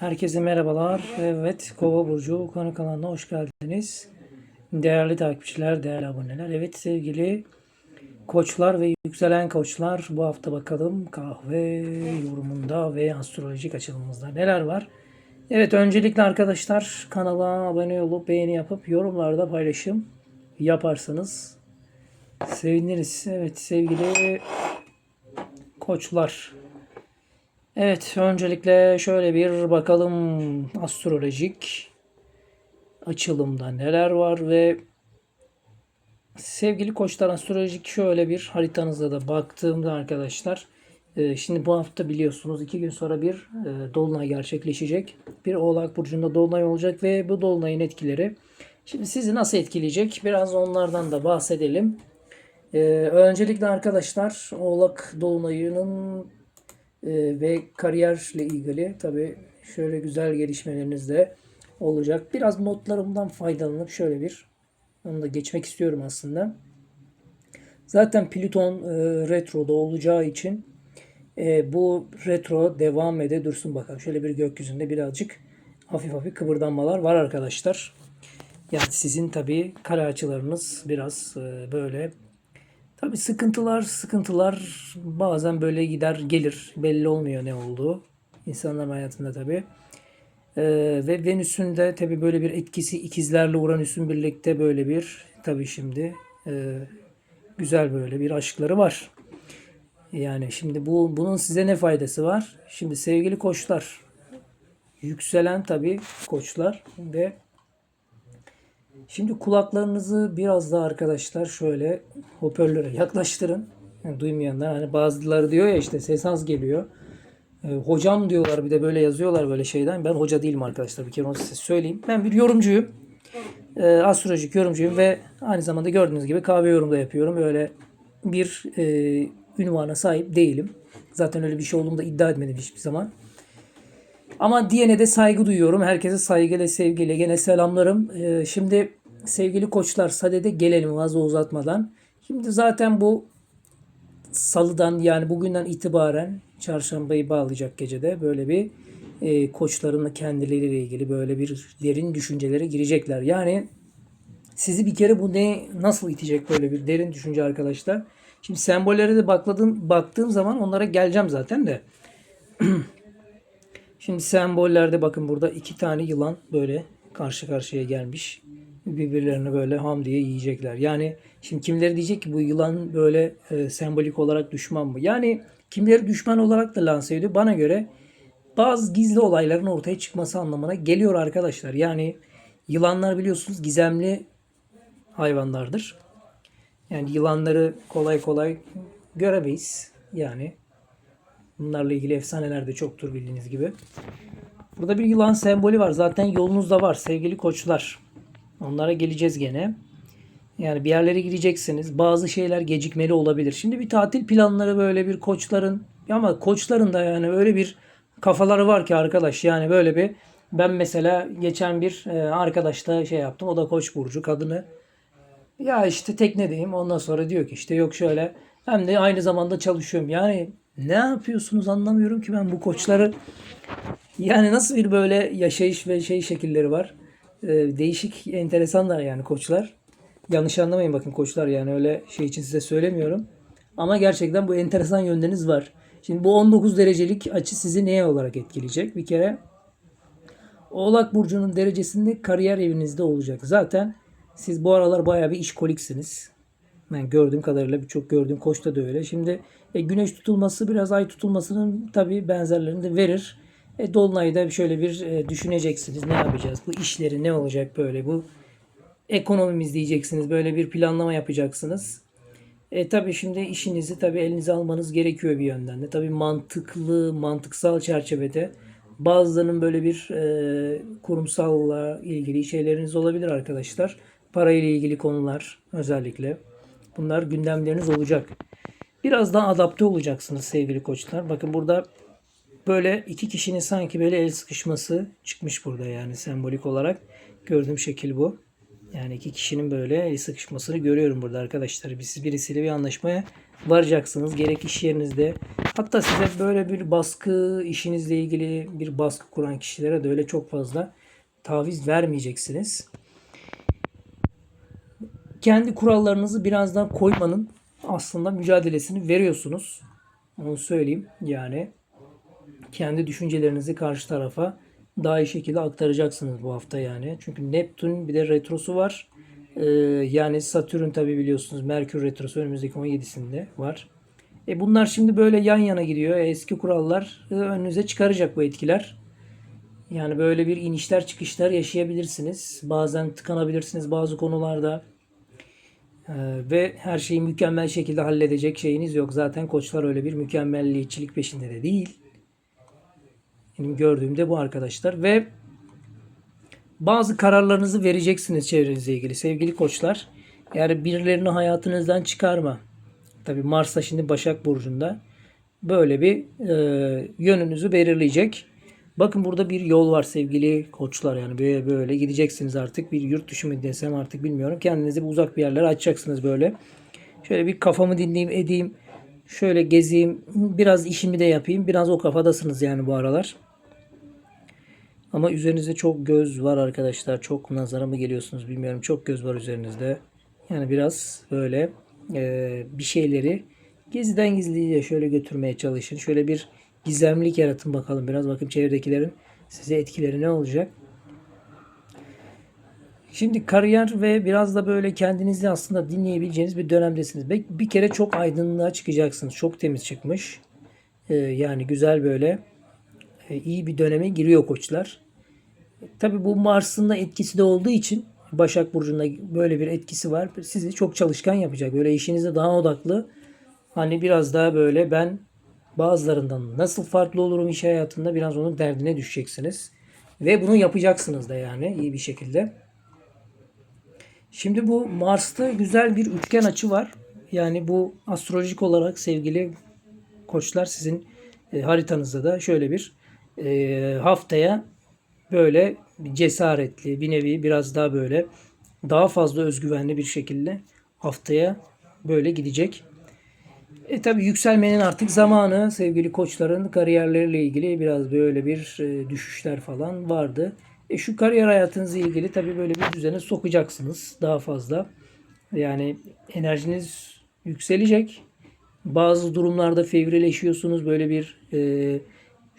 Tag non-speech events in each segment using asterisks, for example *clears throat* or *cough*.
Herkese merhabalar. Evet, Kova Burcu konu kanalına hoş geldiniz. Değerli takipçiler, değerli aboneler. Evet sevgili koçlar ve yükselen koçlar bu hafta bakalım kahve yorumunda ve astrolojik açılımımızda neler var? Evet öncelikle arkadaşlar kanala abone olup beğeni yapıp yorumlarda paylaşım yaparsanız seviniriz. Evet sevgili koçlar Evet, öncelikle şöyle bir bakalım astrolojik açılımda neler var ve sevgili koçlar astrolojik şöyle bir haritanıza da baktığımda arkadaşlar e, şimdi bu hafta biliyorsunuz iki gün sonra bir e, dolunay gerçekleşecek. Bir oğlak burcunda dolunay olacak ve bu dolunayın etkileri şimdi sizi nasıl etkileyecek biraz onlardan da bahsedelim. E, öncelikle arkadaşlar oğlak dolunayının ee, ve kariyerle ilgili tabi şöyle güzel gelişmeleriniz de olacak. Biraz notlarımdan faydalanıp şöyle bir onu da geçmek istiyorum aslında. Zaten Plüton e, retroda olacağı için e, bu retro devam ede dursun bakalım. Şöyle bir gökyüzünde birazcık hafif hafif kıpırdanmalar var arkadaşlar. Yani sizin tabi kare açılarınız biraz e, böyle Tabi sıkıntılar sıkıntılar bazen böyle gider gelir belli olmuyor ne olduğu insanların hayatında tabi. Ee, ve Venüs'ün de tabi böyle bir etkisi ikizlerle Uranüs'ün birlikte böyle bir tabi şimdi e, güzel böyle bir aşkları var. Yani şimdi bu bunun size ne faydası var? Şimdi sevgili koçlar yükselen tabi koçlar ve Şimdi kulaklarınızı biraz daha arkadaşlar şöyle hoparlöre yaklaştırın. Yani duymayanlar hani bazıları diyor ya işte ses az geliyor. E, hocam diyorlar bir de böyle yazıyorlar böyle şeyden. Ben hoca değilim arkadaşlar bir kere onu size söyleyeyim. Ben bir yorumcuyum. E, astrolojik yorumcuyum ve aynı zamanda gördüğünüz gibi kahve yorumda yapıyorum. Öyle bir e, ünvana sahip değilim. Zaten öyle bir şey olduğumu da iddia etmedim hiçbir zaman. Ama diyene de saygı duyuyorum. Herkese saygıyla, sevgiyle gene selamlarım. Ee, şimdi sevgili koçlar sadede gelelim fazla uzatmadan. Şimdi zaten bu salıdan yani bugünden itibaren çarşambayı bağlayacak gecede böyle bir e, koçların kendileriyle ilgili böyle bir derin düşüncelere girecekler. Yani sizi bir kere bu ne nasıl itecek böyle bir derin düşünce arkadaşlar. Şimdi sembollere de bakladım, baktığım zaman onlara geleceğim zaten de. *clears throat* Şimdi sembollerde bakın burada iki tane yılan böyle karşı karşıya gelmiş. Birbirlerini böyle ham diye yiyecekler. Yani şimdi kimleri diyecek ki bu yılan böyle e, sembolik olarak düşman mı? Yani kimleri düşman olarak da lanse ediyor. Bana göre bazı gizli olayların ortaya çıkması anlamına geliyor arkadaşlar. Yani yılanlar biliyorsunuz gizemli hayvanlardır. Yani yılanları kolay kolay göremeyiz. Yani Bunlarla ilgili efsaneler de çoktur bildiğiniz gibi. Burada bir yılan sembolü var. Zaten yolunuzda var sevgili koçlar. Onlara geleceğiz gene. Yani bir yerlere gideceksiniz. Bazı şeyler gecikmeli olabilir. Şimdi bir tatil planları böyle bir koçların ama koçların da yani öyle bir kafaları var ki arkadaş yani böyle bir ben mesela geçen bir e, arkadaşla şey yaptım. O da koç burcu kadını. Ya işte teknedeyim. Ondan sonra diyor ki işte yok şöyle hem de aynı zamanda çalışıyorum. Yani ne yapıyorsunuz anlamıyorum ki ben bu koçları. Yani nasıl bir böyle yaşayış ve şey şekilleri var. Ee, değişik, enteresanlar yani koçlar. Yanlış anlamayın bakın koçlar yani öyle şey için size söylemiyorum. Ama gerçekten bu enteresan yönleriniz var. Şimdi bu 19 derecelik açı sizi neye olarak etkileyecek? Bir kere Oğlak Burcu'nun derecesinde kariyer evinizde olacak. Zaten siz bu aralar bayağı bir işkoliksiniz. Ben gördüğüm kadarıyla birçok gördüğüm koçta da öyle. Şimdi e, güneş tutulması biraz ay tutulmasının tabi benzerlerini de verir. E, Dolunay'da şöyle bir e, düşüneceksiniz. Ne yapacağız? Bu işleri ne olacak böyle? Bu ekonomimiz diyeceksiniz. Böyle bir planlama yapacaksınız. E tabi şimdi işinizi tabi elinize almanız gerekiyor bir yönden de. Tabi mantıklı, mantıksal çerçevede bazılarının böyle bir e, kurumsalla ilgili şeyleriniz olabilir arkadaşlar. Parayla ilgili konular özellikle. Bunlar gündemleriniz olacak. Biraz daha adapte olacaksınız sevgili koçlar. Bakın burada böyle iki kişinin sanki böyle el sıkışması çıkmış burada yani sembolik olarak. Gördüğüm şekil bu. Yani iki kişinin böyle el sıkışmasını görüyorum burada arkadaşlar. Siz birisiyle bir anlaşmaya varacaksınız. Gerek iş yerinizde. Hatta size böyle bir baskı işinizle ilgili bir baskı kuran kişilere de öyle çok fazla taviz vermeyeceksiniz. Kendi kurallarınızı biraz daha koymanın aslında mücadelesini veriyorsunuz. Onu söyleyeyim. Yani kendi düşüncelerinizi karşı tarafa daha iyi şekilde aktaracaksınız bu hafta yani. Çünkü Neptün bir de retrosu var. Ee, yani Satürn tabi biliyorsunuz Merkür retrosu önümüzdeki 17'sinde var. E bunlar şimdi böyle yan yana gidiyor. E, eski kurallar e, önünüze çıkaracak bu etkiler. Yani böyle bir inişler çıkışlar yaşayabilirsiniz. Bazen tıkanabilirsiniz bazı konularda. Ee, ve her şeyi mükemmel şekilde halledecek şeyiniz yok. Zaten koçlar öyle bir mükemmelliyetçilik peşinde de değil. Benim gördüğüm de bu arkadaşlar ve bazı kararlarınızı vereceksiniz çevrenizle ilgili sevgili koçlar. Yani birilerini hayatınızdan çıkarma. Tabi Mars'ta şimdi Başak Burcu'nda böyle bir e, yönünüzü belirleyecek. Bakın burada bir yol var sevgili koçlar yani böyle böyle gideceksiniz artık bir yurt dışı mı desem artık bilmiyorum. Kendinizi bir uzak bir yerlere açacaksınız böyle. Şöyle bir kafamı dinleyeyim edeyim. Şöyle gezeyim. Biraz işimi de yapayım. Biraz o kafadasınız yani bu aralar. Ama üzerinizde çok göz var arkadaşlar. Çok nazara mı geliyorsunuz bilmiyorum. Çok göz var üzerinizde. Yani biraz böyle e, bir şeyleri geziden gizlice şöyle götürmeye çalışın. Şöyle bir gizemlik yaratın bakalım biraz. Bakın çevredekilerin size etkileri ne olacak? Şimdi kariyer ve biraz da böyle kendinizi aslında dinleyebileceğiniz bir dönemdesiniz. Bir kere çok aydınlığa çıkacaksınız. Çok temiz çıkmış. Ee, yani güzel böyle e, iyi bir döneme giriyor koçlar. Tabi bu Mars'ın da etkisi de olduğu için Başak Burcu'nda böyle bir etkisi var. Sizi çok çalışkan yapacak. Böyle işinize daha odaklı. Hani biraz daha böyle ben bazılarından nasıl farklı olurum iş hayatında biraz onun derdine düşeceksiniz. Ve bunu yapacaksınız da yani iyi bir şekilde. Şimdi bu Mars'ta güzel bir üçgen açı var. Yani bu astrolojik olarak sevgili koçlar sizin e, haritanızda da şöyle bir e, haftaya böyle cesaretli bir nevi biraz daha böyle daha fazla özgüvenli bir şekilde haftaya böyle gidecek. E tabi yükselmenin artık zamanı sevgili koçların kariyerleriyle ilgili biraz böyle bir e, düşüşler falan vardı. E şu kariyer hayatınızla ilgili tabi böyle bir düzene sokacaksınız daha fazla. Yani enerjiniz yükselecek. Bazı durumlarda fevrileşiyorsunuz böyle bir e,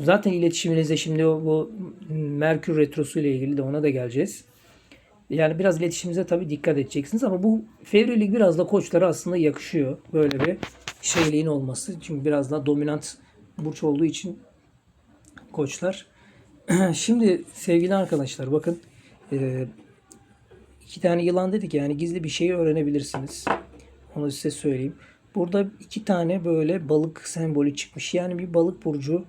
zaten iletişiminizde şimdi o, bu Merkür Retrosu ile ilgili de ona da geleceğiz. Yani biraz iletişimimize tabii dikkat edeceksiniz ama bu fevrilik biraz da koçlara aslında yakışıyor. Böyle bir şeyliğin olması. Çünkü biraz daha dominant burç olduğu için koçlar. *clears throat* Şimdi sevgili arkadaşlar bakın e, iki tane yılan dedik yani gizli bir şeyi öğrenebilirsiniz. Onu size söyleyeyim. Burada iki tane böyle balık sembolü çıkmış. Yani bir balık burcu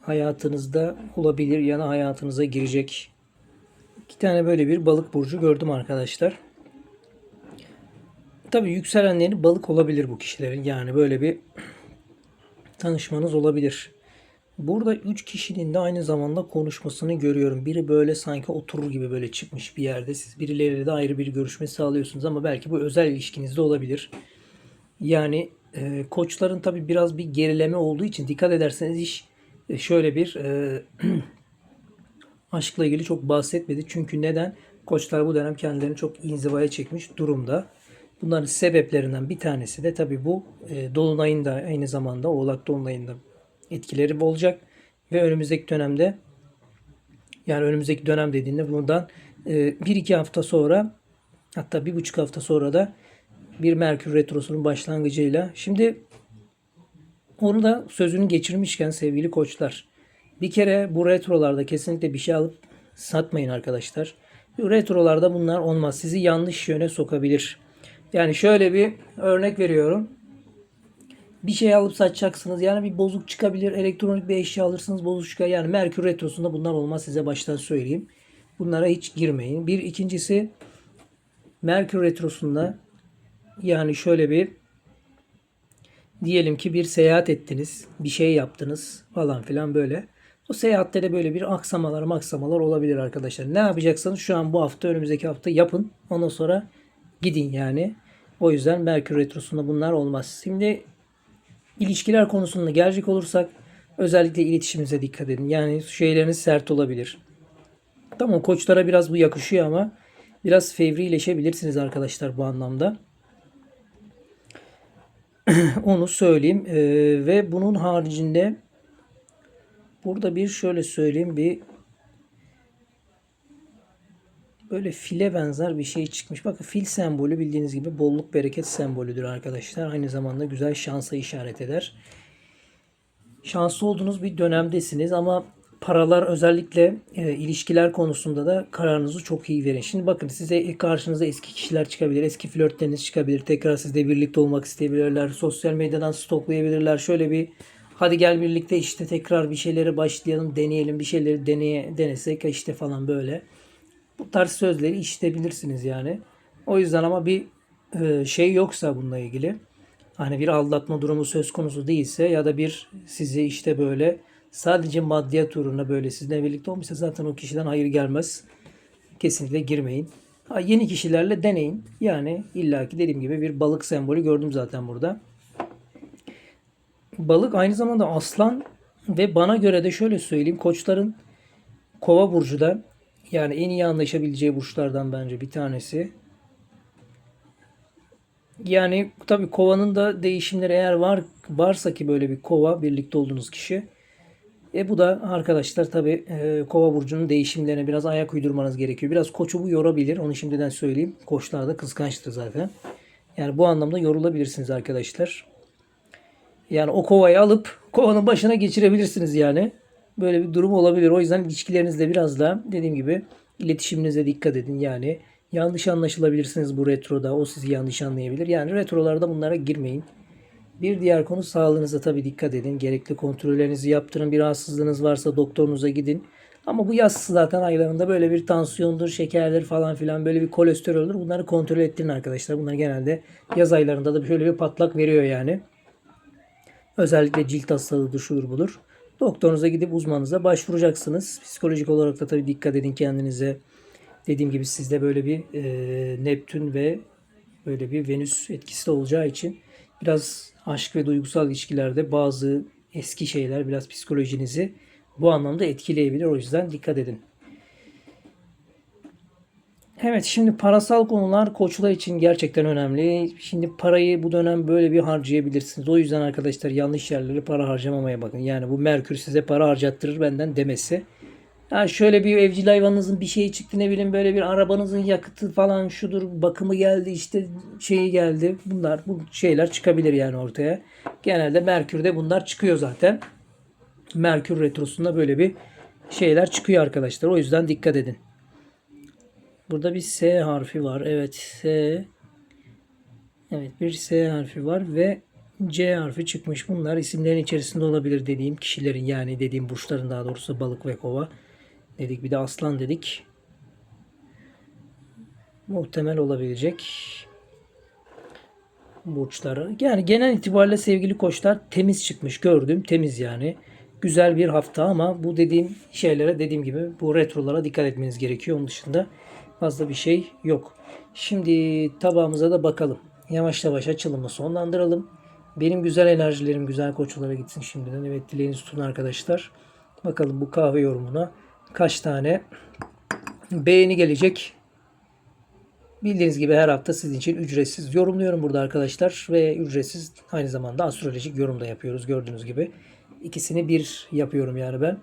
hayatınızda olabilir. Yani hayatınıza girecek. İki tane böyle bir balık burcu gördüm arkadaşlar. Tabii yükselenleri balık olabilir bu kişilerin. Yani böyle bir tanışmanız olabilir. Burada üç kişinin de aynı zamanda konuşmasını görüyorum. Biri böyle sanki oturur gibi böyle çıkmış bir yerde. Siz birileriyle de ayrı bir görüşme sağlıyorsunuz ama belki bu özel ilişkinizde olabilir. Yani e, koçların tabi biraz bir gerileme olduğu için dikkat ederseniz iş e, şöyle bir e, *clears throat* aşkla ilgili çok bahsetmedi. Çünkü neden? Koçlar bu dönem kendilerini çok inzivaya çekmiş durumda. Bunların sebeplerinden bir tanesi de tabi bu e, Dolunay'ın da aynı zamanda Oğlak Dolunay'ın da etkileri olacak. Ve önümüzdeki dönemde yani önümüzdeki dönem dediğinde bundan e, bir iki hafta sonra hatta bir buçuk hafta sonra da bir Merkür Retrosu'nun başlangıcıyla. Şimdi onu da sözünü geçirmişken sevgili koçlar. Bir kere bu retrolarda kesinlikle bir şey alıp satmayın arkadaşlar. Retrolarda bunlar olmaz. Sizi yanlış yöne sokabilir. Yani şöyle bir örnek veriyorum. Bir şey alıp satacaksınız. Yani bir bozuk çıkabilir. Elektronik bir eşya alırsınız bozuk çıkar. Yani Merkür Retrosu'nda bunlar olmaz size baştan söyleyeyim. Bunlara hiç girmeyin. Bir ikincisi Merkür Retrosu'nda yani şöyle bir diyelim ki bir seyahat ettiniz. Bir şey yaptınız falan filan böyle. O seyahatte de böyle bir aksamalar maksamalar olabilir arkadaşlar. Ne yapacaksanız şu an bu hafta önümüzdeki hafta yapın. Ondan sonra gidin yani. O yüzden Merkür Retrosu'nda bunlar olmaz. Şimdi ilişkiler konusunda gelecek olursak özellikle iletişiminize dikkat edin. Yani şeyleriniz sert olabilir. Tamam koçlara biraz bu yakışıyor ama biraz fevrileşebilirsiniz arkadaşlar bu anlamda. *clears throat* Onu söyleyeyim. Ee, ve bunun haricinde burada bir şöyle söyleyeyim bir böyle file benzer bir şey çıkmış. Bakın fil sembolü bildiğiniz gibi bolluk bereket sembolüdür arkadaşlar. Aynı zamanda güzel şansa işaret eder. Şanslı olduğunuz bir dönemdesiniz ama paralar özellikle e, ilişkiler konusunda da kararınızı çok iyi verin. Şimdi bakın size karşınıza eski kişiler çıkabilir. Eski flörtleriniz çıkabilir. Tekrar sizle birlikte olmak isteyebilirler. Sosyal medyadan stoklayabilirler. Şöyle bir hadi gel birlikte işte tekrar bir şeylere başlayalım, deneyelim, bir şeyleri deneye, denesek işte falan böyle. Bu tarz sözleri işitebilirsiniz yani. O yüzden ama bir e, şey yoksa bununla ilgili hani bir aldatma durumu söz konusu değilse ya da bir sizi işte böyle sadece maddiyat uğruna böyle sizinle birlikte olmuşsa zaten o kişiden hayır gelmez. Kesinlikle girmeyin. Ha, yeni kişilerle deneyin. Yani illaki dediğim gibi bir balık sembolü gördüm zaten burada. Balık aynı zamanda aslan ve bana göre de şöyle söyleyeyim koçların kova burcu da yani en iyi anlaşabileceği burçlardan bence bir tanesi. Yani tabii kovanın da değişimleri eğer var varsa ki böyle bir kova birlikte olduğunuz kişi. E bu da arkadaşlar tabii e, kova burcunun değişimlerine biraz ayak uydurmanız gerekiyor. Biraz koçu bu yorabilir. Onu şimdiden söyleyeyim. Koçlar da kıskançtır zaten. Yani bu anlamda yorulabilirsiniz arkadaşlar. Yani o kovayı alıp kovanın başına geçirebilirsiniz yani. Böyle bir durum olabilir. O yüzden ilişkilerinizde biraz da dediğim gibi iletişiminize dikkat edin. Yani yanlış anlaşılabilirsiniz bu retroda. O sizi yanlış anlayabilir. Yani retrolarda bunlara girmeyin. Bir diğer konu sağlığınıza tabii dikkat edin. Gerekli kontrollerinizi yaptırın. Bir rahatsızlığınız varsa doktorunuza gidin. Ama bu yaz zaten aylarında böyle bir tansiyondur, şekerdir falan filan böyle bir kolesteroldür. Bunları kontrol ettirin arkadaşlar. Bunlar genelde yaz aylarında da şöyle bir patlak veriyor yani. Özellikle cilt hastalığıdır, şudur budur. Doktorunuza gidip uzmanınıza başvuracaksınız. Psikolojik olarak da tabii dikkat edin kendinize. Dediğim gibi sizde böyle bir e, Neptün ve böyle bir Venüs etkisi de olacağı için biraz aşk ve duygusal ilişkilerde bazı eski şeyler biraz psikolojinizi bu anlamda etkileyebilir. O yüzden dikkat edin. Evet şimdi parasal konular koçlar için gerçekten önemli. Şimdi parayı bu dönem böyle bir harcayabilirsiniz. O yüzden arkadaşlar yanlış yerlere para harcamamaya bakın. Yani bu Merkür size para harcattırır benden demesi. Yani şöyle bir evcil hayvanınızın bir şeyi çıktı ne bileyim böyle bir arabanızın yakıtı falan şudur bakımı geldi işte şeyi geldi. Bunlar bu şeyler çıkabilir yani ortaya. Genelde Merkür'de bunlar çıkıyor zaten. Merkür retrosunda böyle bir şeyler çıkıyor arkadaşlar. O yüzden dikkat edin. Burada bir S harfi var. Evet S. Evet bir S harfi var ve C harfi çıkmış. Bunlar isimlerin içerisinde olabilir dediğim kişilerin yani dediğim burçların daha doğrusu balık ve kova dedik. Bir de aslan dedik. Muhtemel olabilecek burçları. Yani genel itibariyle sevgili koçlar temiz çıkmış gördüm. Temiz yani. Güzel bir hafta ama bu dediğim şeylere dediğim gibi bu retrolara dikkat etmeniz gerekiyor. Onun dışında fazla bir şey yok. Şimdi tabağımıza da bakalım. Yavaş yavaş açılımı sonlandıralım. Benim güzel enerjilerim güzel koçlara gitsin şimdiden. Evet dileğinizi tutun arkadaşlar. Bakalım bu kahve yorumuna kaç tane beğeni gelecek. Bildiğiniz gibi her hafta sizin için ücretsiz yorumluyorum burada arkadaşlar. Ve ücretsiz aynı zamanda astrolojik yorum da yapıyoruz gördüğünüz gibi. İkisini bir yapıyorum yani ben.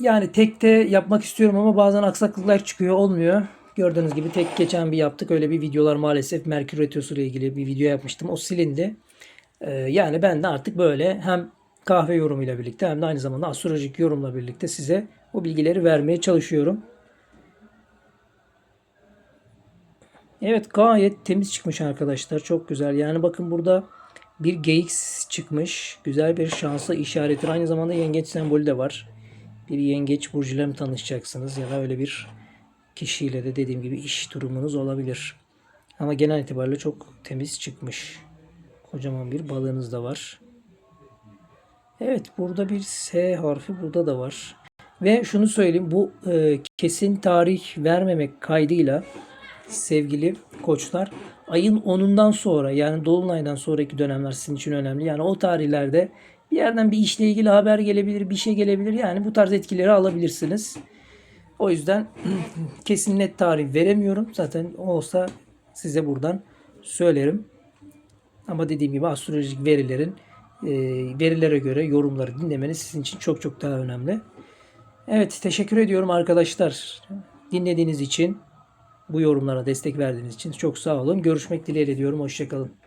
Yani tekte yapmak istiyorum ama bazen aksaklıklar çıkıyor olmuyor. Gördüğünüz gibi tek geçen bir yaptık. Öyle bir videolar maalesef Merkür Retrosu ile ilgili bir video yapmıştım. O silindi. Ee, yani ben de artık böyle hem kahve yorumuyla birlikte hem de aynı zamanda astrolojik yorumla birlikte size o bilgileri vermeye çalışıyorum. Evet gayet temiz çıkmış arkadaşlar. Çok güzel. Yani bakın burada bir geyik çıkmış. Güzel bir şanslı işareti. Aynı zamanda yengeç sembolü de var. Bir yengeç burcuyla mı tanışacaksınız ya da öyle bir kişiyle de dediğim gibi iş durumunuz olabilir. Ama genel itibariyle çok temiz çıkmış. Kocaman bir balığınız da var. Evet burada bir S harfi burada da var. Ve şunu söyleyeyim bu e, kesin tarih vermemek kaydıyla sevgili koçlar ayın 10'undan sonra yani dolunaydan sonraki dönemler sizin için önemli. Yani o tarihlerde bir yerden bir işle ilgili haber gelebilir, bir şey gelebilir. Yani bu tarz etkileri alabilirsiniz. O yüzden *clears throat* kesin net tarih veremiyorum. Zaten olsa size buradan söylerim. Ama dediğim gibi astrolojik verilerin e, verilere göre yorumları dinlemeniz sizin için çok çok daha önemli. Evet teşekkür ediyorum arkadaşlar. Dinlediğiniz için bu yorumlara destek verdiğiniz için çok sağ olun. Görüşmek dileğiyle diyorum. Hoşçakalın.